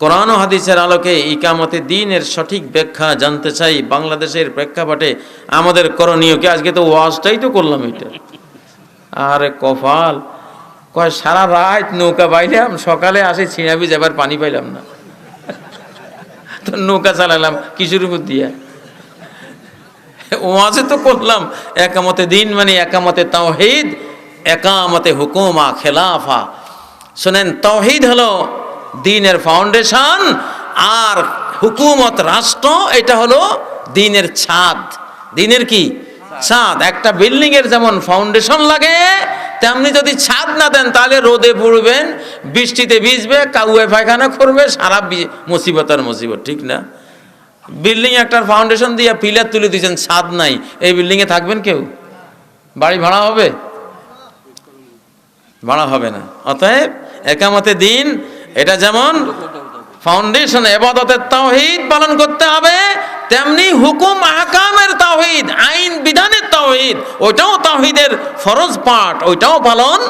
কোরআন হাদিসের আলোকে ইকামতে দিনের সঠিক ব্যাখ্যা জানতে চাই। বাংলাদেশের প্রেক্ষাপটে আমাদের করণীয় কি? আজকে তো ওয়াজটাই তো করলাম এটা। আরে কপাল। কয়, সারা রাত নৌকা বাইলাম, সকালে আসে ছিঁড়াবি যাবার পানি পাইলাম না। তো নৌকা চালালাম কিছুর উপর দিয়া ওয়াজে তো করলাম, একামতে দিন মানে একামতে তাওহিদ, একামতে হুকুমা, খেলাফা। শোনেন, তাওহিদ হলো দিনের ফাউন্ডেশন আর হুকুমত রাষ্ট্র, এটা হলো দিনের ছাদ। দিনের কি? ছাদ। একটা বিল্ডিং এর যেমন ফাউন্ডেশন লাগে, তেমনি যদি ছাদ না দেন, তাহলে রোদে পড়বেন, বৃষ্টিতে ভিজবে, কাউয়ে পায়খানা করবে, সারা মুসিবত আর মুসিবত, ঠিক না? বিল্ডিং একটা ফাউন্ডেশন দিয়ে পিলার তুলে দিয়েছেন, ছাদ নাই। এই বিল্ডিং এ থাকবেন কেউ? বাড়ি ভাড়া হবে? ভাড়া হবে না। অতএব একামতে দিন এটা যেমন ফাউন্ডেশন এবাদতের তাওহিদ পালন করতে হবে, তেমনি হুকুম আহকামের তাওহিদ, আইন বিধানের তাওহিদ, ওইটাও তাওহিদের ফরজ পাঠ, ওইটাও পালন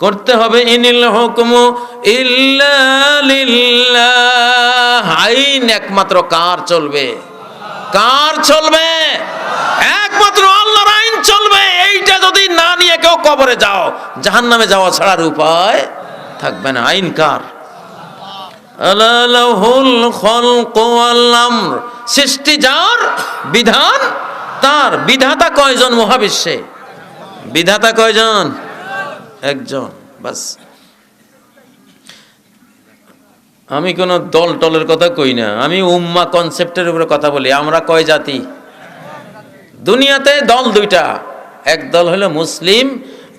করতে হবে। ইনিল হুকমু ইল্লা লিল্লাহ। আইন একমাত্র কার চলবে? কার চলবে? একমাত্র আল্লাহর আইন চলবে। এইটা যদি না নিয়ে কেউ কবরে যাও, জাহান্নামে যাওয়া ছাড়ার উপায় থাকবে না, আইন কার? সৃষ্টি যার বিধান, তার বিধাতা কয়জন মহাবিশ্বে? বিধাতা কয়জন? একজন আমি কোনো দল টলের কথা কই না, আমি উম্মা কনসেপ্টের উপরে কথা বলি। আমরা কয় জাতি? দুনিয়াতে দল দুইটা। এক দল হলো মুসলিম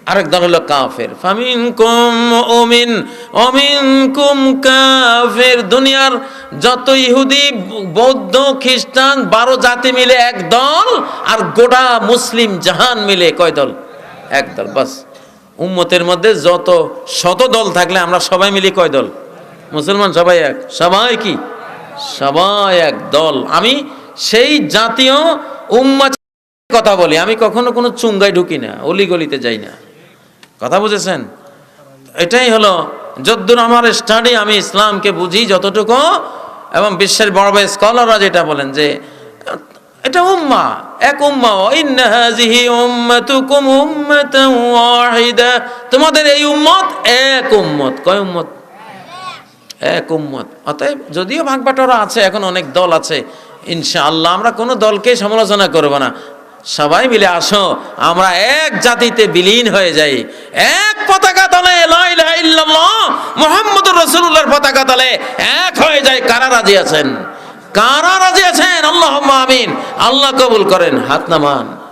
আরেক দল হলো কাফের। ফামিন কুম ওমিন অমিন কুম কাফের। দুনিয়ার যত ইহুদি, বৌদ্ধ, খ্রিস্টান, বারো জাতি মিলে এক দল আর গোটা মুসলিম জাহান মিলে কয় দল? এক দল, বাস। উম্মতের মধ্যে যত শত দল থাকলে আমরা সবাই মিলে কয় দল? মুসলমান সবাই এক। সবাই কি? সবাই এক দল। আমি সেই জাতীয় উম্মা কথা বলি। আমি কখনো কোনো চুঙ্গায় ঢুকি না অলি গলিতে যাই না। কথা বুঝেছেন? এটাই হলো যদ্দূর আমার স্টাডি আমি ইসলামকে বুঝি যতটুকু, এবং বিশ্বের বড় বড় স্কলাররা যেটা বলেন যে, এটা উম্মা, এক উম্মা ইন্না হাযিহি উম্মাতুকুম উম্মাতান ওয়াহিদা। তোমাদের এই উম্মত এক উম্মত। কয় উম্মত? এক উম্মত। অতএব যদিও ভাগ বাটোয়ারা আছে, এখন অনেক দল আছে, ইনশাআল্লাহ আমরা কোনো দলকে সমালোচনা করব না। সবাই মিলে আসো, আমরা এক জাতিতে বিলীন হয়ে যাই। এক পতাকা তলে মোহাম্মদ রসুল্লাহর পতাকা তলে এক হয়ে যায়। কারা রাজি আছেন? কারা রাজি আছেন? আল্লাহ আমিন। আল্লাহ কবুল করেন। হাত নামান।